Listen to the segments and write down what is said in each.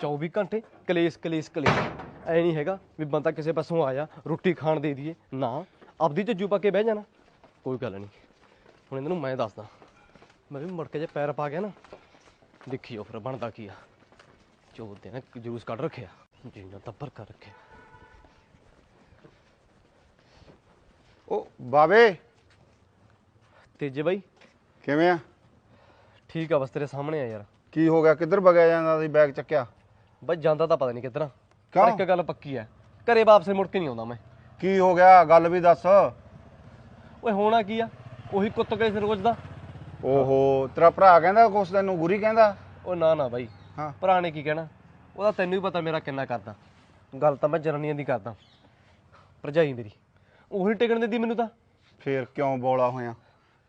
24 ਘੰਟੇ ਕਲੇਸ਼ ਕਲੇਸ਼ ਕਲੇਸ਼। ਐ ਨਹੀਂ ਹੈਗਾ ਵੀ ਬੰਦਾ ਕਿਸੇ ਪਾਸੋਂ ਆਇਆ ਰੋਟੀ ਖਾਣ ਦੇ ਦਈਏ। ਨਾ ਆਪਦੀ ਝੱਜੂ ਪਾ ਕੇ ਬਹਿ ਜਾਣਾ। ਕੋਈ ਗੱਲ ਨਹੀਂ। ਹੁਣ ਇਹਨਾਂ ਨੂੰ ਮੈਂ ਦੱਸਦਾ। ਮੈਂ ਵੀ ਮੁੜ ਕੇ ਜੇ ਪੈਰ ਪਾ ਗਿਆ ਨਾ ਦੇਖੀਓ ਫਿਰ ਬਣਦਾ ਕੀ ਆ। ਚੋਦ ਨੇ ਜੂਸ ਕੱਢ ਰੱਖਿਆ ਜਿੰਨਾ ਤੱਪਰ ਕਰ ਰੱਖਿਆ। ਉਹ ਬਾਵੇ। ਤੇਜੇ ਬਾਈ। ਕਿਵੇਂ ਆ? ਠੀਕ ਆ ਬਸ ਤੇਰੇ ਸਾਹਮਣੇ ਆ ਯਾਰ। ਕੀ ਹੋ ਗਿਆ? ਕਿੱਧਰ ਵਗਿਆ ਜਾਂਦਾ ਸੀ ਬੈਗ ਚੱਕਿਆ? ਬਈ ਜਾਂਦਾ ਤਾਂ ਪਤਾ ਨਹੀਂ ਕਿੱਧਰ। ਪਰ ਕਿਉਂ? ਇੱਕ ਗੱਲ ਪੱਕੀ ਐ ਘਰੇ ਵਾਪਸ ਮੁੜ ਕੇ ਨਹੀਂ ਆਉਂਦਾ ਮੈਂ। ਕੀ ਹੋ ਗਿਆ? ਗੱਲ ਵੀ ਦੱਸ। ਓਏ ਹੋਣਾ ਕੀ ਆ? ਉਹੀ ਕੁੱਤ ਕੇ ਰੋਜ਼ ਦਾ। ਓਹੋ ਤੇਰਾ ਭਰਾ ਕਹਿੰਦਾ ਕੁਛ ਤੈਨੂੰ ਗੁਰੀ ਕਹਿੰਦਾ? ਉਹ ਨਾ ਨਾ ਬਾਈ। ਹਾਂ। ਭਰਾ ਨੇ ਕੀ ਕਹਿਣਾ? ਉਹਦਾ ਤੈਨੂੰ ਵੀ ਪਤਾ ਮੇਰਾ ਕਿੰਨਾ ਕਰਦਾ। ਗੱਲ ਤਾਂ ਮੈਂ ਜਨਨੀਆਂ ਦੀ ਕਰਦਾ। ਭਰਜਾਈ ਮੇਰੀ। ਉਹੀ ਟਿਕਣ ਦਿੰਦੀ ਮੈਨੂੰ ਤਾਂ। ਫੇਰ ਕਿਉਂ ਬੋਲਾ ਹੋਇਆ?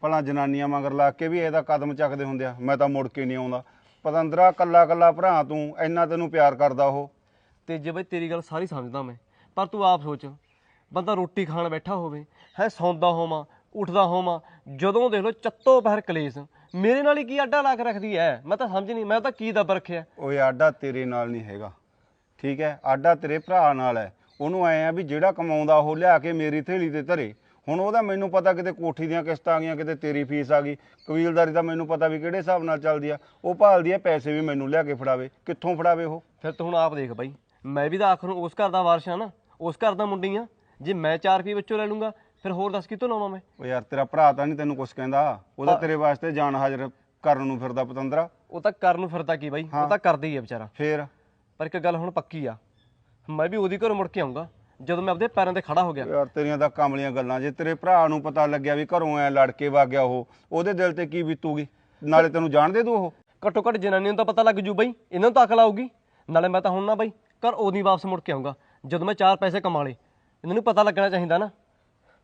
ਭਲਾ ਜਨਾਨੀਆਂ ਮਗਰ ਲਾ ਕੇ ਵੀ ਇਹਦਾ ਕਦਮ ਚੱਕਦੇ ਹੁੰਦੇ ਆ। ਮੈਂ ਤਾਂ ਮੁੜ ਕੇ ਨਹੀਂ ਆਉਂਦਾ। ਪਤੰਦਰਾ ਕੱਲਾ ਕੱਲਾ ਭਰਾ ਤੂੰ ਇੰਨਾ ਤੈਨੂੰ ਪਿਆਰ ਕਰਦਾ ਉਹ। ਤੇ ਜੇ ਬਈ ਤੇਰੀ ਗੱਲ ਸਾਰੀ ਸਮਝਦਾ ਮੈਂ ਪਰ ਤੂੰ ਆਪ ਸੋਚ ਬੰਦਾ ਰੋਟੀ ਖਾਣ ਬੈਠਾ ਹੋਵੇ ਹੈ ਸੌਂਦਾ ਹੋਵਾਂ ਉੱਠਦਾ ਹੋਵਾਂ ਜਦੋਂ ਦੇਖ ਲੋ ਚੱਤੋ ਪਹਿਰ ਕਲੇਸ਼ ਮੇਰੇ ਨਾਲ ਹੀ ਕੀ ਅੱਡਾ ਲਾ ਕੇ ਰੱਖਦੀ ਐ? ਮੈਂ ਤਾਂ ਸਮਝ ਨਹੀਂ ਮੈਂ ਤਾਂ ਕੀ ਦੱਬ ਰੱਖਿਆ ਓਏ ਆਡਾ ਤੇਰੇ ਨਾਲ ਨਹੀਂ ਹੈਗਾ। ਠੀਕ ਹੈ ਆਡਾ ਤੇਰੇ ਭਰਾ ਨਾਲ ਹੈ ਉਹਨੂੰ ਐ ਆ ਵੀ ਜਿਹੜਾ ਕਮਾਉਂਦਾ ਉਹ ਲਿਆ ਕੇ ਮੇਰੀ ਥੇਲੀ ਤੇ ਧਰੇ। ਹੁਣ ਉਹਦਾ ਮੈਨੂੰ ਪਤਾ ਕਿਤੇ ਕੋਠੀ ਦੀਆਂ ਕਿਸ਼ਤਾਂ ਆ ਗਈਆਂ ਕਿਤੇ ਤੇਰੀ ਫੀਸ ਆ ਗਈ। ਕਬੀਲਦਾਰੀ ਦਾ ਮੈਨੂੰ ਪਤਾ ਵੀ ਕਿਹੜੇ ਹਿਸਾਬ ਨਾਲ ਚੱਲਦੀ ਆ। ਉਹ ਭਾਲਦੀ ਆ ਪੈਸੇ ਵੀ ਮੈਨੂੰ ਲਿਆ ਕੇ ਫੜਾਵੇ। ਕਿੱਥੋਂ ਫੜਾਵੇ ਉਹ? ਫਿਰ ਤੂੰ ਹੁਣ ਆਪ ਦੇਖ ਬਾਈ। ਮੈਂ ਵੀ ਤਾਂ ਆਖਰ ਨੂੰ ਉਸ ਘਰ ਦਾ ਵਾਰਸ਼ ਆ ਨਾ ਉਸ ਘਰ ਦਾ ਮੁੰਡੀ ਆ। ਜੇ ਮੈਂ 4 ਰੁਪਏ ਵਿੱਚੋਂ ਲੈ ਲੂੰਗਾ ਫਿਰ ਹੋਰ ਦੱਸ ਕਿਤੋਂ ਲਾਵਾਂ ਮੈਂ? ਓ ਯਾਰ ਤੇਰਾ ਭਰਾ ਤਾਂ ਨਹੀਂ ਤੈਨੂੰ ਕੁਝ ਕਹਿੰਦਾ। ਉਹਦਾ ਤੇਰੇ ਵਾਸਤੇ ਜਾਨ ਹਾਜ਼ਰ ਕਰਨ ਨੂੰ ਫਿਰਦਾ ਪਤੰਦਰਾ। ਉਹ ਤਾਂ ਕਰਨ ਨੂੰ ਫਿਰਦਾ ਕੀ ਬਾਈ? ਉਹ। ਤਾਂ ਕਰਦਾ ਹੀ ਆ ਵਿਚਾਰਾ। ਫੇਰ? ਪਰ ਇੱਕ ਗੱਲ ਹੁਣ ਪੱਕੀ ਆ। ਮੈਂ ਵੀ ਉਹਦੀ ਘਰੋਂ ਮੁੜ ਕੇ ਆਉਂਗਾ ਜਦੋਂ ਮੈਂ ਆਪਦੇ ਪੈਰਾਂ ਤੇ ਖੜਾ ਹੋ ਗਿਆ। ਯਾਰ ਤੇਰੀਆਂ ਤਾਂ ਕਮਲੀਆਂ ਗੱਲਾਂ ਜੇ ਤੇਰੇ ਭਰਾ ਨੂੰ ਪਤਾ ਲੱਗਿਆ ਵੀ ਘਰੋਂ ਐ ਲੜ ਕੇ ਵਗ ਗਿਆ ਉਹ ਉਹਦੇ ਦਿਲ ਤੇ ਕੀ ਬੀਤੂਗੀ? ਨਾਲੇ ਤੈਨੂੰ ਜਾਣ ਦੇ ਦੂ ਉਹ? ਘੱਟੋ ਘੱਟ ਜਨਾਨੀ ਨੂੰ ਤਾਂ ਪਤਾ ਲੱਗ ਜੂ ਬਾਈ ਇਹਨਾਂ ਨੂੰ ਤਾਂ ਅਕਲ ਆਊਗੀ। ਨਾਲੇ ਮੈਂ ਤਾਂ ਹੁਣ ਨਾ ਬਾਈ ਘਰ ਉਹਦੀ ਵਾਪਸ ਮੁੜ ਕੇ ਆਉਂਗਾ ਜਦੋਂ ਮੈਂ ਚਾਰ ਪੈਸੇ ਕਮਾ ਲਏ ਇਹਨਾਂ ਨੂੰ ਪਤਾ ਲੱਗਣਾ ਚਾਹੀਦਾ ਨਾ।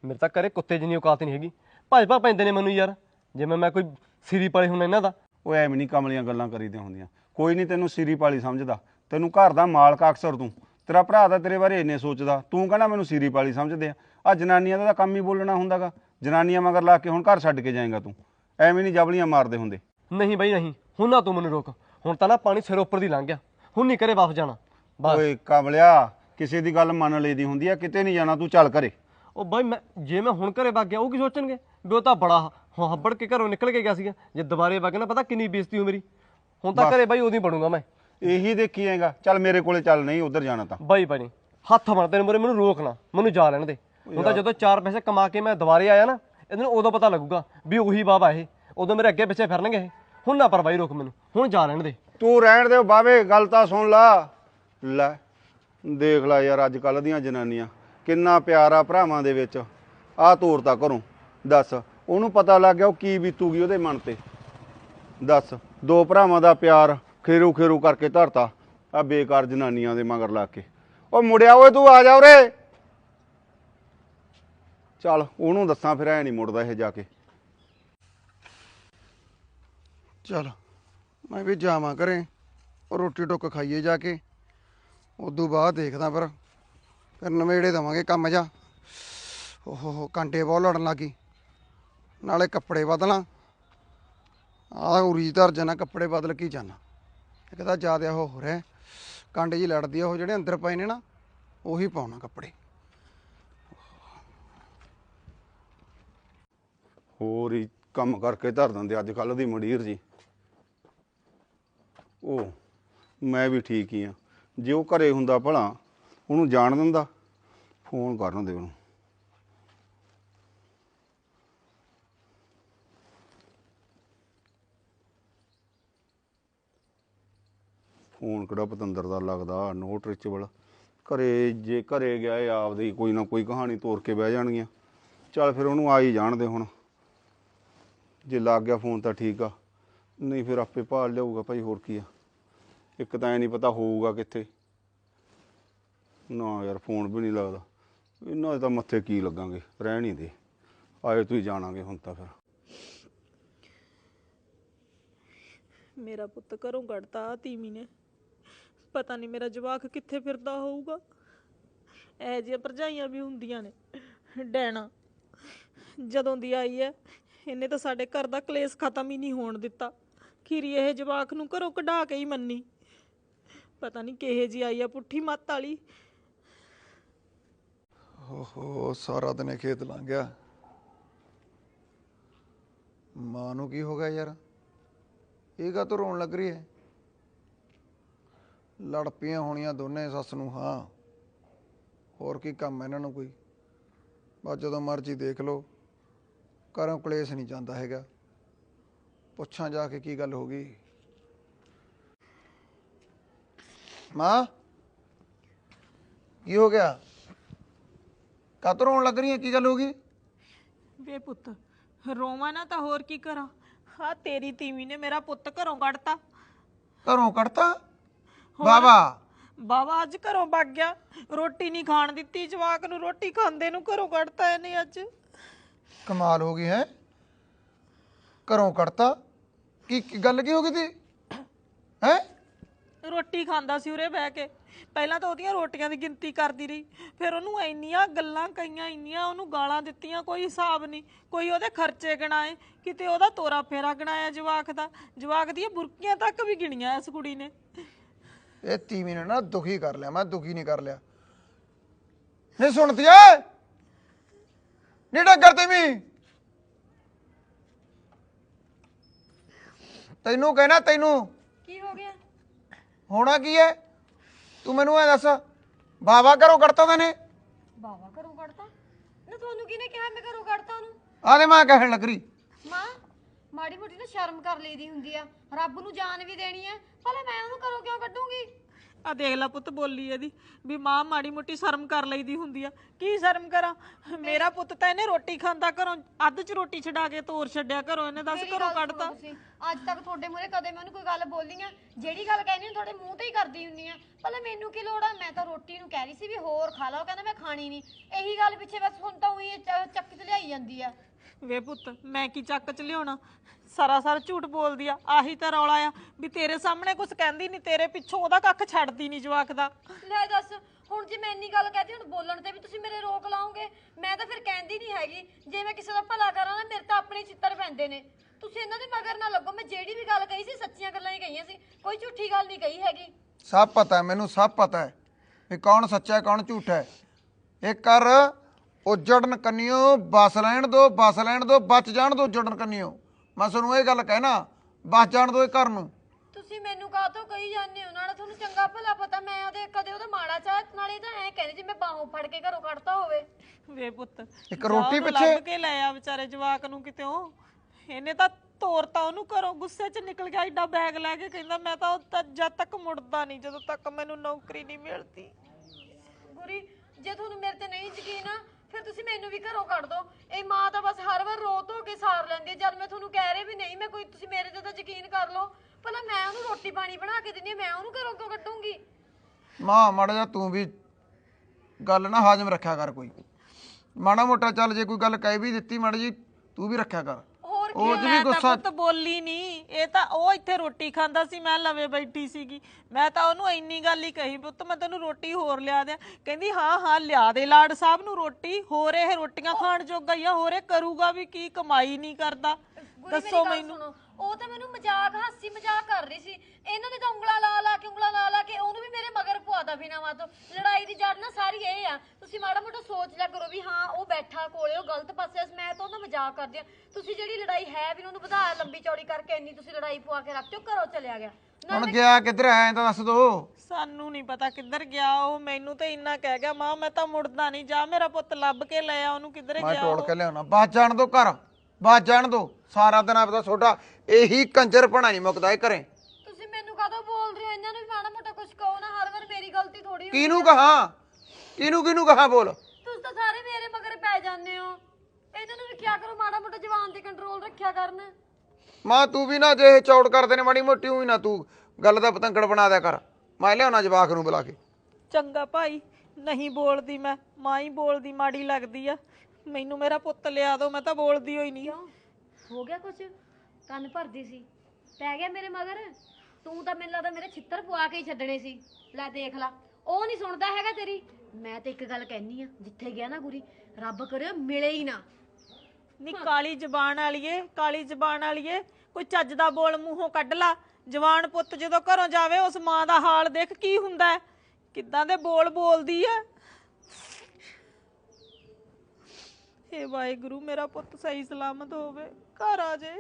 ਮੇਰੇ ਤਾਂ ਘਰੇ ਕੁੱਤੇ ਜਿੰਨੀ ਔਕਾਤ ਨਹੀਂ ਹੈਗੀ। ਭੱਜ ਭਾ ਪੈਂਦੇ ਨੇ ਮੈਨੂੰ ਯਾਰ ਜਿਵੇਂ ਮੈਂ ਕੋਈ ਸਿਰੀ ਪਾਲੇ ਹੁਣ ਇਹਨਾਂ ਦਾ। ਉਹ ਐਵੇਂ ਨਹੀਂ ਕਮਲੀਆਂ ਗੱਲਾਂ ਕਰੀਦੀਆਂ ਹੁੰਦੀਆਂ। ਕੋਈ ਨਹੀਂ ਤੈਨੂੰ ਸਿਰੀ ਪਾਲੀ ਸਮਝਦਾ। ਤੈਨੂੰ ਘਰ ਦਾ ਮਾਲਕ ਅਕਸਰ ਤੂੰ। ਤੇਰਾ ਭਰਾ ਤਾਂ ਤੇਰੇ ਬਾਰੇ ਇੰਨੇ ਸੋਚਦਾ ਤੂੰ ਕਹਿੰਦਾ ਮੈਨੂੰ ਸਿਰੀ ਪਾਲੀ ਸਮਝਦੇ ਆ। ਆ ਜਨਾਨੀਆਂ ਦਾ ਤਾਂ ਕੰਮ ਹੀ ਬੋਲਣਾ ਹੁੰਦਾਗਾ। ਜਨਾਨੀਆਂ ਮਗਰ ਲਾ ਕੇ ਹੁਣ ਘਰ ਛੱਡ ਕੇ ਜਾਏਗਾ ਤੂੰ। ਐਵੇਂ ਨਹੀਂ ਜਬਲੀਆਂ ਮਾਰਦੇ ਹੁੰਦੇ। ਨਹੀਂ ਬਾਈ ਨਹੀਂ। ਹੁਣ ਨਾ ਤੂੰ ਮੈਨੂੰ ਰੋਕ। ਹੁਣ ਤਾਂ ਨਾ ਪਾਣੀ ਸਿਰ ਉੱਪਰ ਦੀ ਲੰਘ ਗਿਆ। ਹੁਣ ਨਹੀਂ ਘਰੇ ਵਾਪਸ ਜਾਣਾ। ਬਸ। ਓਏ ਕਮਲਿਆ ਕਿਸੇ ਦੀ ਗੱਲ ਮੰਨ ਲਈਦੀ ਹੁੰਦੀ ਆ ਕਿਤੇ ਨਹੀਂ ਜਾਣਾ ਤੂੰ ਚੱਲ ਘਰੇ। ਉਹ ਬਾਈ ਮੈਂ ਜੇ ਮੈਂ ਹੁਣ ਘਰੇ ਵਗ ਗਿਆ ਉਹ ਕੀ ਸੋਚਣਗੇ? ਵੀ ਉਹ ਤਾਂ ਬੜਾ ਹ- ਹੱਬੜ ਕੇ ਘਰੋਂ ਨਿਕਲ ਕੇ ਗਿਆ ਸੀਗਾ। ਜੇ ਦੁਬਾਰੇ ਵਗ ਨਾ ਪਤਾ ਕਿੰਨੀ ਬੇਇੱਜ਼ਤੀ ਹੋ ਮੇਰੀ। ਹੁਣ ਤਾਂ ਘਰੇ ਬਾਈ ਉਹਦੀ ਬਣੂਗਾ ਮੈਂ। ਇਹੀ ਦੇਖੀ ਜਾਏਗਾ। ਚੱਲ ਮੇਰੇ ਕੋਲੇ ਚੱਲ ਨਹੀਂ ਉਧਰ ਜਾਣਾ ਤਾਂ। ਬਾਈ ਬਾਈ ਹੱਥ ਬਣ ਤੈਨੂੰ ਮਰੇ ਮੈਨੂੰ ਰੋਕ ਨਾ ਮੈਨੂੰ ਜਾ ਲੈਣ ਦੇ। ਹੁਣ ਤਾਂ ਜਦੋਂ ਚਾਰ ਪੈਸੇ ਕਮਾ ਕੇ ਮੈਂ ਦੁਬਾਰੇ ਆਇਆ ਨਾ ਇਹਨਾਂ ਨੂੰ ਉਦੋਂ ਪਤਾ ਲੱਗੂਗਾ ਵੀ ਉਹੀ ਬਾਬਾ ਇਹ। ਉਦੋਂ ਮੇਰੇ ਅੱਗੇ ਪਿੱਛੇ ਫਿਰਨਗੇ ਇਹ। ਹੁਣ ਨਾ ਪਰ ਬਾਈ ਰੋਕ ਮੈਨੂੰ ਹੁਣ ਜਾ ਲੈਣ ਦੇ। ਤੂੰ ਰਹਿਣ ਦੇ ਬਾਵੇ ਗੱਲ ਤਾਂ ਸੁਣ ਲਾ। ਲੈ ਦੇਖ ਲੈ ਯਾਰ ਅੱਜ ਕੱਲ ਦੀਆਂ ਜਨਾਨੀਆਂ ਕਿੰਨਾ ਪਿਆਰ ਆ ਭਰਾਵਾਂ ਦੇ ਵਿੱਚ। ਆਹ ਤੋਰਤਾ ਘਰੋਂ ਦੱਸ ਉਹਨੂੰ ਪਤਾ ਲੱਗ ਗਿਆ ਉਹ ਕੀ ਬੀਤੂਗੀ ਉਹਦੇ ਮਨ ਤੇ। ਦੱਸ ਦੋ ਭਰਾਵਾਂ ਦਾ ਪਿਆਰ ਖੇਰੂ ਖੇਰੂ ਕਰਕੇ ਧਰਤਾ। ਆ ਬੇਕਾਰ ਜਨਾਨੀਆਂ ਦੇ ਮਗਰ ਲੱਗ ਕੇ। ਉਹ ਮੁੜਿਆ ਓਏ ਤੂੰ ਆ ਜਾ ਉਰੇ। ਚੱਲ, ਉਹਨੂੰ ਦੱਸਾਂ ਫਿਰ, ਐ ਨਹੀਂ ਮੁੜਦਾ ਇਹ ਜਾ ਕੇ। ਚਲ, ਮੈਂ ਵੀ ਜਾਵਾਂ ਘਰੇ। ਉਹ ਰੋਟੀ ਟੁੱਕ ਖਾਈਏ ਜਾ ਕੇ। ਉਦੋਂ ਬਾਅਦ ਦੇਖਦਾ ਫਿਰ। ਫਿਰ ਨਵੇੜੇ ਦਵਾਂਗੇ ਕੰਮ ਜਾ। ਓਹੋ ਹੋ ਕਾਂਟੇ ਬਹੁਤ ਲੜਨ ਲੱਗੀ ਨਾਲੇ ਕੱਪੜੇ ਬਦਲਾਂ। ਆਹ ਉਰੀ ਧਰ ਜਾਣਾ, ਕੱਪੜੇ ਬਦਲ ਕੇ ਹੀ ਜਾਣਾ। ਇੱਕ ਤਾਂ ਜ਼ਿਆਦਾ ਉਹ ਹੋ ਰਿਹਾ ਕਾਂਡੇ ਜੀ ਲੜਦੀ ਆ, ਉਹ ਜਿਹੜੇ ਅੰਦਰ ਪਏ ਨੇ ਨਾ, ਉਹੀ ਪਾਉਣਾ ਕੱਪੜੇ। ਹੋਰ ਹੀ ਕੰਮ ਕਰਕੇ ਧਰ ਦਿੰਦੇ ਅੱਜ ਕੱਲ ਦੀ ਮੰਡੀਰ ਜੀ। ਉਹ ਮੈਂ ਵੀ ਠੀਕ ਹੀ ਆ। ਜੇ ਉਹ ਘਰੇ ਹੁੰਦਾ ਭਲਾ, ਉਹਨੂੰ ਜਾਣ ਦਿੰਦਾ, ਫੋਨ ਕਰਨ ਦੇ ਉਹਨੂੰ। ਫੋਨ ਕਿਹੜਾ ਪਤੰਦਰ ਦਾ ਲੱਗਦਾ, ਨੋਟ ਰਿਚਵਲ। ਘਰੇ ਜੇ ਘਰੇ ਗਿਆ ਇਹ ਆਪਦੀ ਕੋਈ ਨਾ ਕੋਈ ਕਹਾਣੀ ਤੋਰ ਕੇ ਬਹਿ ਜਾਣਗੀਆਂ। ਚੱਲ ਫਿਰ ਉਹਨੂੰ ਆ ਹੀ ਜਾਣ ਦੇ ਹੁਣ। ਜੇ ਲੱਗ ਗਿਆ ਫੋਨ ਤਾਂ ਠੀਕ ਆ, ਨਹੀਂ ਫਿਰ ਆਪੇ ਭਾਲ ਲਿਆਊਗਾ ਭਾਈ, ਹੋਰ ਕੀ ਆ। ਇੱਕ ਤਾਂ ਐ ਨਹੀਂ ਪਤਾ ਹੋਊਗਾ ਕਿੱਥੇ। ਨਾ ਯਾਰ ਫੋਨ ਵੀ ਨਹੀਂ ਲੱਗਦਾ। ਇਹਨਾਂ ਦੇ ਤਾਂ ਮੱਥੇ ਕੀ ਲੱਗਾਂਗੇ, ਰਹਿਣ ਹੀ ਦੇ। ਆਏ ਤੂੰ ਹੀ ਜਾਣਾਂਗੇ ਹੁਣ ਤਾਂ ਫਿਰ। ਮੇਰਾ ਪੁੱਤ ਘਰੋਂ ਕੱਢਤਾ ਆਹ ਤੀਵੀਂ ਨੇ। ਪਤਾ ਨਹੀਂ ਮੇਰਾ ਜਵਾਕ ਕਿੱਥੇ ਫਿਰਦਾ ਹੋਊਗਾ। ਐ ਜਿਹੀਆਂ ਭਰਜਾਈਆਂ ਵੀ ਹੁੰਦੀਆਂ ਨੇ, ਡੈਣਾ। ਜਦੋਂ ਦੀ ਆਈ ਹੈ ਇਹਨੇ ਤਾਂ ਸਾਡੇ ਘਰ ਦਾ ਕਲੇਸ਼ ਖਤਮ ਹੀ ਨਹੀਂ ਹੋਣ ਦਿੱਤਾ। ਖੀਰੀ ਇਹ ਜਵਾਕ ਨੂੰ ਘਰੋਂ ਕਢਾ ਕੇ ਹੀ ਮੰਨੀ। ਪਤਾ ਨਹੀਂ ਕਿਹੇ ਜੀ ਆਈ ਆ ਪੁੱਠੀ ਮੱਤ ਵਾਲੀ। ਓਹੋ, ਸਾਰਾ ਦਿਨ ਇਹ ਖੇਤ ਲੰਘ ਗਿਆ। ਮਾਂ ਨੂੰ ਕੀ ਹੋ ਗਿਆ ਯਾਰ? ਇਹ ਕਾ ਰੋਣ ਲੱਗ ਰਹੀ ਹੈ ਲੜ ਪਈਆਂ ਹੋਣੀਆਂ ਦੋਨੇ ਸੱਸ ਨੂੰ ਹਾਂ। ਹੋਰ ਕੀ ਕੰਮ ਇਹਨਾਂ ਨੂੰ ਕੋਈ? ਬਸ ਜਦੋਂ ਮਰਜ਼ੀ ਦੇਖ ਲਓ। ਘਰੋਂ ਕਲੇਸ਼ ਨਹੀਂ ਜਾਂਦਾ ਹੈਗਾ। ਪੁੱਛਾਂ ਜਾ ਕੇ ਕੀ ਗੱਲ ਹੋ ਗਈ। ਮਾਂ ਕੀ ਹੋ ਗਿਆ? ਕਾਤੋਂ ਰੋਣ ਲੱਗ ਰਹੀ ਹੈ ਕੀ ਗੱਲ ਹੋ ਗਈ? ਵੇ ਪੁੱਤ ਰੋਵਾਂ ਨਾ ਤਾਂ ਹੋਰ ਕੀ ਕਰਾਂ? ਹਾਂ ਤੇਰੀ ਤੀਵੀਂ ਨੇ ਮੇਰਾ ਪੁੱਤ ਘਰੋਂ ਕੱਢਤਾ। ਘਰੋਂ ਕੱਢਤਾ? ਬਾਬਾ ਬਾਬਾ ਅੱਜ ਘਰੋਂ ਭੱਗ ਗਿਆ। ਰੋਟੀ ਨਹੀਂ ਖਾਣ ਦਿੱਤੀ ਜਵਾਕ ਨੂੰ ਰੋਟੀ ਖਾਂਦੇ ਨੂੰ ਘਰੋਂ ਕੱਢਤਾ ਇਹਨੇ ਅੱਜ। ਕਮਾਲ ਹੋ ਗਈ ਹੈ। ਘਰੋਂ ਕੱਢਤਾ। ਕੀ ਕੀ ਗੱਲ ਕੀ ਹੋ ਗਈ ਤੀ ਹੈ? ਰੋਟੀ ਖਾਂਦਾ ਸੀ ਉਰੇ ਬਹਿ ਕੇ। ਪਹਿਲਾਂ ਤਾਂ ਉਹਦੀਆਂ ਰੋਟੀਆਂ ਦੀ ਗਿਣਤੀ ਕਰਦੀ ਰਹੀ। ਫਿਰ ਉਹਨੂੰ ਇੰਨੀਆਂ ਗੱਲਾਂ ਕਈਆਂ ਇੰਨੀਆਂ ਉਹਨੂੰ ਗਾਲਾਂ ਦਿੱਤੀਆਂ ਕੋਈ ਹਿਸਾਬ ਨਹੀਂ। ਕੋਈ ਉਹਦੇ ਖਰਚੇ ਗਣਾਏ ਕਿਤੇ ਉਹਦਾ ਤੋਰਾ ਫੇਰਾ ਗਣਾਇਆ ਜਵਾਕ ਦਾ। ਜਵਾਕ ਦੀਆਂ ਬੁਰਕੀਆਂ ਤੱਕ ਵੀ ਗਿਣੀਆਂ ਇਸ ਕੁੜੀ ਨੇ। ਇਹ ਤੀਵੀਂ ਨੇ ਨਾ ਦੁਖੀ ਕਰ ਲਿਆ ਮੈਂ ਦੁਖੀ ਨਹੀਂ ਕਰ ਲਿਆ। ਨਹੀਂ ਸੁਣਦੀ ਐ? ਨਹੀਂ ਡੰਗਰ ਤੀਵੀਂ? ਤੈਨੂੰ ਕਹਿਣਾ ਤੈਨੂੰ। ਕੀ ਹੋ ਗਿਆ? ਹੋਣਾ ਕੀ ਹੈ ਤੂੰ ਮੈਨੂੰ ਇਹ ਦੱਸ ਬਾਬਾ ਘਰੋਂ ਕੱਢਤਾ ਤੈਨੇ? ਬਾਵਾ ਘਰੋਂ ਕੱਢਤਾ? ਨਾ ਤੁਹਾਨੂੰ ਕਿਹਨੇ ਕਿਹਾ ਮੈਂ ਘਰੋਂ ਕੱਢਤਾ ਉਹਨੂੰ? ਆਦੇ ਮਾਂ ਕਹਿਣ ਲੱਗ ਰਹੀ। ਮਾਂ ਮਾੜੀ ਮੋਟੀ ਨਾ ਸ਼ਰਮ ਕਰ ਲਈਦੀ ਹੁੰਦੀ ਆ। ਰੱਬ ਨੂੰ ਜਾਨ ਵੀ ਦੇਣੀ ਆ। ਭਲਾ ਮੈਂ ਉਹਨੂੰ ਘਰੋਂ ਕਿਉਂ ਕੱਢੂੰਗੀ? ਆ ਦੇਖ ਲੈ ਪੁੱਤ ਬੋਲੀ ਇਹਦੀ ਵੀ ਮਾਂ ਮਾੜੀ ਮੋਟੀ ਸ਼ਰਮ ਕਰ ਲਈਦੀ ਹੁੰਦੀ ਆ। ਕੀ ਸ਼ਰਮ ਕਰਾਂ? ਮੇਰਾ ਪੁੱਤ ਤਾਂ ਇਹਨੇ ਰੋਟੀ ਖਾਂਦਾ ਘਰੋਂ ਅੱਧ ਚ ਰੋਟੀ ਛਡਾ ਕੇ ਤੋਰ ਛੱਡਿਆ ਘਰੋਂ ਇਹਨੇ ਦੱਸ ਮੇਰੀ ਘਰੋਂ ਗੱਲ ਸੁਣੋ ਕੱਢਤਾ ਤੁਸੀਂ। ਅੱਜ ਤੱਕ ਤੁਹਾਡੇ ਮੂਹਰੇ ਕਦੇ ਮੈਂ ਉਹਨੂੰ ਕੋਈ ਗੱਲ ਬੋਲੀ ਆ? ਜਿਹੜੀ ਗੱਲ ਕਹਿੰਦੀ ਹਾਂ ਤੁਹਾਡੇ ਮੂੰਹ ਤੇ ਹੀ ਕਰਦੀ ਹੁੰਨੀ ਆ। ਭਲਾ ਮੈਨੂੰ ਕੀ ਲੋੜ ਆ? ਮੈਂ ਤਾਂ ਰੋਟੀ ਨੂੰ ਕਹਿ ਰਹੀ ਸੀ ਵੀ ਹੋਰ ਖਾ ਲਓ ਕਹਿੰਦਾ ਮੈਂ ਖਾਣੀ ਨਹੀਂ। ਇਹੀ ਗੱਲ ਪਿੱਛੇ ਬਸ ਹੁਣ ਤਾਂ ਉਹੀ ਚੱਕ ਤੇ ਲਿਆਈ ਜਾਂਦੀ ਆ। ਵੇ ਪੁੱਤ ਮੈਂ ਕੀ ਚੱਕ ਚ ਲਿਆਉਣਾ? ਸਾਰਾ ਸਾਰਾ ਝੂਠ ਬੋਲਦੀ ਆ ਆਹੀ ਤਾਂ ਰੌਲਾ ਆ। ਵੀ ਤੇਰੇ ਸਾਹਮਣੇ ਕੁਝ ਕਹਿੰਦੀ ਨਹੀਂ ਤੇਰੇ ਪਿੱਛੋਂ ਉਹਦਾ ਕੱਖ ਛੱਡਦੀ ਨਹੀਂ ਜਵਾਕ ਦਾ। ਲੈ ਦੱਸ ਹੁਣ ਜੇ ਮੈਂ ਇੰਨੀ ਗੱਲ ਕਹਤੀ ਹੁਣ ਬੋਲਣ ਤੇ ਵੀ ਤੁਸੀਂ ਮੇਰੇ ਰੋਕ ਲਾਓਗੇ? ਮੈਂ ਤਾਂ ਫਿਰ ਕਹਿੰਦੀ ਨਹੀਂ ਹੈਗੀ ਜੇ ਮੈਂ ਕਿਸੇ ਦਾ ਭਲਾ ਕਰਾਂ ਨਾ ਮੇਰੇ ਤਾਂ ਆਪਣੇ ਚਿੱਤਰ ਪੈਂਦੇ ਨੇ। ਤੁਸੀਂ ਇਹਨਾਂ ਦੇ ਮਗਰ ਨਾ ਲੱਗੋ ਮੈਂ ਜਿਹੜੀ ਵੀ ਗੱਲ ਕਹੀ ਸੀ ਸੱਚੀਆਂ ਗੱਲਾਂ ਹੀ ਕਹੀਆਂ ਸੀ ਕੋਈ ਝੂਠੀ ਗੱਲ ਨਹੀਂ ਕਹੀ ਹੈਗੀ। ਸਭ ਪਤਾ ਹੈ ਮੈਨੂੰ ਸਭ ਪਤਾ ਹੈ ਵੀ ਕੌਣ ਸੱਚਾ ਹੈ ਕੌਣ ਝੂਠਾ ਹੈ। ਇਹ ਕਰ ਉਜੜਨ ਕੰਨਿਓ ਬਸ ਲੈਣ ਦੋ ਬਸ ਲੈਣ ਦੋ ਬਚ ਜਾਣ ਦੋ ਉਜੜਨ ਕੰਨਿਓ। ਮੈਂ ਤੁਹਾਨੂੰ ਇਹ ਗੱਲ ਕਹਿਣਾ ਬਚ ਜਾਣ ਦੋ ਇਹ ਘਰ ਨੂੰ। ਤੁਸੀਂ ਮੈਨੂੰ ਕਾਹਤੋਂ ਕਹੀ ਜਾਂਦੇ ਹੋ? ਨਾਲੇ ਤੁਹਾਨੂੰ ਚੰਗਾ ਭਲਾ ਪਤਾ ਮੈਂ ਉਹਦੇ ਕਦੇ ਉਹਦਾ ਮਾੜਾ ਚਾਹ ਨਾਲੇ ਤਾਂ ਐ ਕਹਿੰਦੇ ਜੀ ਮੈਂ ਬਾਹੋਂ ਫੜ ਕੇ ਘਰੋਂ ਕੱਢਤਾ ਹੋਵੇ। ਵੇ ਪੁੱਤ ਇੱਕ ਰੋਟੀ ਪਿੱਛੇ- ਲੱਭ ਕੇ ਲੈ ਆ ਵਿਚਾਰੇ ਜਵਾਕ ਨੂੰ ਕਿਤੇ ਉਹ ਇਹਨੇ ਤਾਂ ਤੋਰਤਾ ਉਹਨੂੰ ਘਰੋਂ ਗੁੱਸੇ 'ਚ ਨਿਕਲ ਗਿਆ ਏਡਾ ਬੈਗ ਲੈ ਕੇ ਕਹਿੰਦਾ ਮੈਂ ਤਾਂ ਉਹ ਤਾਂ ਜਦ ਤੱਕ ਮੁੜਦਾ ਨਹੀਂ ਜਦੋਂ ਤੱਕ ਮੈਨੂੰ ਨੌਕਰੀ ਨਹੀਂ ਮਿਲਦੀ। ਗੁਰੀ ਜੇ ਤੁਹਾਨੂੰ ਮੇਰੇ ਤੇ ਨਹੀਂ ਯਕੀਨ ਆ ਫਿਰ ਤੁਸੀਂ ਮੈਨੂੰ ਵੀ ਘਰੋਂ ਕੱਢ ਦਿਓ। ਇਹ ਮਾਂ ਤਾਂ ਬਸ ਹਰ ਵਾਰ ਰੋ ਧੋ ਕੇ ਸਾਰ ਲੈਂਦੀ ਹੈ। ਜਦ ਮੈਂ ਤੁਹਾਨੂੰ ਕਹਿ ਰਹੀ ਵੀ ਨਹੀਂ, ਮੈਂ ਕੋਈ ਤੁਸੀਂ ਮੇਰੇ ਤੇ ਤਾਂ ਯਕੀਨ ਕਰ ਲਓ। ਭਲਾ ਮੈਂ ਉਹਨੂੰ ਰੋਟੀ ਪਾਣੀ ਬਣਾ ਕੇ ਦਿੰਦੀ ਹਾਂ, ਮੈਂ ਉਹਨੂੰ ਘਰੋਂ ਕਿਉਂ ਕੱਢੂੰਗੀ? ਮਾਂ, ਮਾੜਾ ਜਾ ਤੂੰ ਵੀ ਗੱਲ ਨਾ ਹਾਜ਼ਮ ਰੱਖਿਆ ਕਰ ਕੋਈ। ਮਾੜਾ ਮੋਟਾ ਚੱਲ ਜੇ ਕੋਈ ਗੱਲ ਕਹਿ ਵੀ ਦਿੱਤੀ, ਮਾੜਾ ਜੀ, ਤੂੰ ਵੀ ਰੱਖਿਆ ਕਰ। ਉਹ 'ਚ ਵੀ ਮੈਂ ਤਾਂ ਗੁੱਸਾ ਪੁੱਤ ਬੋਲੀ ਨਹੀਂ। ਇਹ ਤਾਂ ਉਹ ਇੱਥੇ ਰੋਟੀ ਖਾਂਦਾ ਸੀ ਮੈਂ ਲਵੇ ਬੈਠੀ ਸੀਗੀ। ਮੈਂ ਤਾਂ ਉਹਨੂੰ ਇੰਨੀ ਗੱਲ ਹੀ ਕਹੀ ਪੁੱਤ ਮੈਂ ਤੈਨੂੰ ਰੋਟੀ ਹੋਰ ਲਿਆ ਦਿਆਂ। ਕਹਿੰਦੀ ਹਾਂ ਹਾਂ ਲਿਆ ਦੇ ਲਾੜ ਸਾਹਿਬ ਨੂੰ ਰੋਟੀ। ਹੋਰ ਇਹ ਰੋਟੀਆਂ ਖਾਣ ਜੋਗਾ ਹੀ ਆ ਹੋਰ ਇਹ ਕਰੂਗਾ ਵੀ ਕੀ ਕਮਾਈ ਨਹੀਂ ਕਰਦਾ। ਗੁਰੀ ਦੱਸੋ ਗੱਲ ਮੈਨੂੰ। ਸੁਣੋ। ਉਹ ਤਾਂ ਮੈਨੂੰ ਮਜ਼ਾਕ ਹਾਸੀ ਮਜ਼ਾਕ ਕਰ ਰਹੀ ਸੀ। ਇਹਨਾਂ ਨੇ ਤਾਂ ਉਂਗਲਾ ਲਾ ਲਾ ਕੇ ਉਂਗਲਾ ਲਾ ਲਾ ਕੇ ਉਹਨੂੰ ਵੀ ਮੇਰੇ ਮਗਰ ਪਵਾਤਾ ਬਿਨਾਂ ਮਾ ਤੋਂ। ਲੜਾਈ ਦੀ ਜੜ ਨਾ ਸਾਰੀ ਇਹ ਆ। ਤੁਸੀਂ ਮਾੜਾ ਮੋਟਾ ਸੋਚ ਲਿਆ ਕਰੋ ਵੀ ਹਾਂ ਉਹ ਬੈਠਾ ਕੋਲੇ ਉਹ ਗਲਤ ਪਾਸੇ ਆ, ਮੈਂ ਤਾਂ ਉਹਦਾ ਮਜ਼ਾਕ ਕਰਦੀ ਆ ਤੁਸੀਂ ਜਿਹੜੀ ਲੜਾਈ ਹੈ ਵੀ ਉਹਨੂੰ ਵਧਾਇਆ ਲੰਬੀ ਚੌੜੀ ਕਰਕੇ ਇੰਨੀ ਤੁਸੀਂ ਲੜਾਈ ਪਵਾ ਕੇ ਰੱਖਦੇ ਹੋ ਘਰੋਂ ਚਲਿਆ ਗਿਆ। ਹੁਣ ਗਿਆ ਕਿੱਧਰ ਐ ਤਾਂ ਦੱਸ ਦੋ। ਸਾਨੂੰ ਨਹੀਂ ਪਤਾ ਕਿੱਧਰ ਗਿਆ ਉਹ। ਮੈਨੂੰ ਤੇ ਇੰਨਾ ਕਹਿ ਗਿਆ ਮਾਂ ਮੈਂ ਤਾਂ ਮੁੜਦਾ ਨਹੀਂ ਜਾ ਮੇਰਾ ਪੁੱਤ ਲੱਭ ਕੇ ਲੈ ਆ ਉਹਨੂੰ ਕਿੱਧਰ ਮੈਂ ਗਿਆ ਟੋੜ? ਕੇ ਲਿਆਉਣਾ। ਬਾਅਦ ਜਾਣ ਦੋ ਘਰ। ਬਾਅਦ ਜਾਣ ਦੋ ਸਾਰਾ ਦਿਨ ਆਪਦਾ ਛੋਟਾ ਇਹੀ ਕੰਜਰ ਪਣਾ ਨਹੀਂ ਮੁੱਕਦਾ ਇਹ ਘਰੇ। ਤੁਸੀਂ ਮੈਨੂੰ ਕਾਹਦੋਂ ਬੋਲ ਰਹੇ ਹੋ? ਇਹਨਾਂ ਨੂੰ ਵੀ ਮਾੜਾ ਮੋਟਾ ਕੁਝ ਕਹੋ ਨਾ ਹਰ ਵਾਰ ਮੇਰੀ ਗਲਤੀ ਥੋੜੀ ਕਿਹਨੂੰ ਕਹਾ? ਕਿਹਨੂੰ ਕਿਹਨੂੰ ਕਹਾ ਬੋਲ? ਤੁਸੀਂ ਤਾਂ ਸਾਰੇ ਮੇਰੇ ਮਗਰ ਪੈ ਜਾਂਦੇ ਹੋ। ਇਹਨਾਂ ਨੂੰ ਵੀ ਕਿਆ ਕਰੋ ਮਾੜਾ ਮੋਟਾ ਜ਼ਬਾਨ ਤੇ ਕੰਟਰੋਲ ਰੱਖਿਆ ਕਰਨ। ਮਾਂ ਤੂੰ ਵੀ ਨਾ ਜੇ ਇਹ ਚੌੜ ਕਰਦੇ ਨੇ ਮਾੜੀ ਮੋਟੀ ਹੋਈ ਨਾ ਤੂੰ ਗੱਲ ਦਾ ਪਤੰਗੜ ਬਣਾ ਦਿਆ ਕਰ। ਮੈਂ ਲਿਆਉਣਾ ਜਵਾਕ ਨੂੰ ਬੁਲਾ ਕੇ। ਚੰਗਾ ਭਾਈ ਨਹੀਂ ਬੋਲਦੀ ਮੈਂ ਮਾਂ ਹੀ ਬੋਲਦੀ ਮਾੜੀ ਲੱਗਦੀ ਆ। ਮੈਨੂੰ ਮੇਰਾ ਪੁੱਤ ਲਿਆ ਦਿਓ ਮੈਂ ਤਾਂ ਬੋਲਦੀ ਹੋਈ ਨਹੀਂ। ਕਿਉਂ? ਹੋ ਗਿਆ ਕੁਝ ਕੰਨ ਭਰਦੀ ਸੀ। ਪੈ ਗਿਆ ਮੇਰੇ ਮਗਰ? ਤੂੰ ਤਾਂ ਮੈਨੂੰ ਲੱਗਦਾ ਮੇਰੇ ਛਿੱਤਰ ਪਵਾ ਕੇ ਹੀ ਛੱਡਣੇ ਸੀ। ਲੈ ਦੇਖ ਲਾ ਉਹ ਨਹੀਂ ਸੁਣਦਾ ਹੈਗਾ ਤੇਰੀ। ਮੈਂ ਤਾਂ ਇੱਕ ਗੱਲ ਕਹਿਨੀ ਆ ਜਿੱਥੇ ਗਿਆ ਨਾ ਗੁਰੀ ਰੱਬ ਕਰਿਓ ਮਿਲੇ ਹੀ ਨਾ। ਨੀ ਕਾਲੀ ਜ਼ਬਾਨ ਵਾਲੀਏ ਕਾਲੀ ਜ਼ਬਾਨ ਵਾਲੀਏ ਕੋਈ ਚੱਜ ਦਾ ਬੋਲ ਮੂੰਹੋਂ ਕੱਢ ਲਾ। ਜਵਾਨ ਪੁੱਤ ਜਦੋਂ ਘਰੋਂ ਜਾਵੇ ਉਸ ਮਾਂ ਦਾ ਹਾਲ ਦੇਖ ਕੀ ਹੁੰਦਾ ਹੈ? ਕਿੱਦਾਂ ਦੇ ਬੋਲ ਬੋਲਦੀ ਹੈ ਵਾਹਿਗੁਰੂ ਮੇਰਾ ਪੁੱਤ ਸਹੀ ਸਲਾਮਤ ਹੋਵੇ ਘਰ ਆ ਜੇ।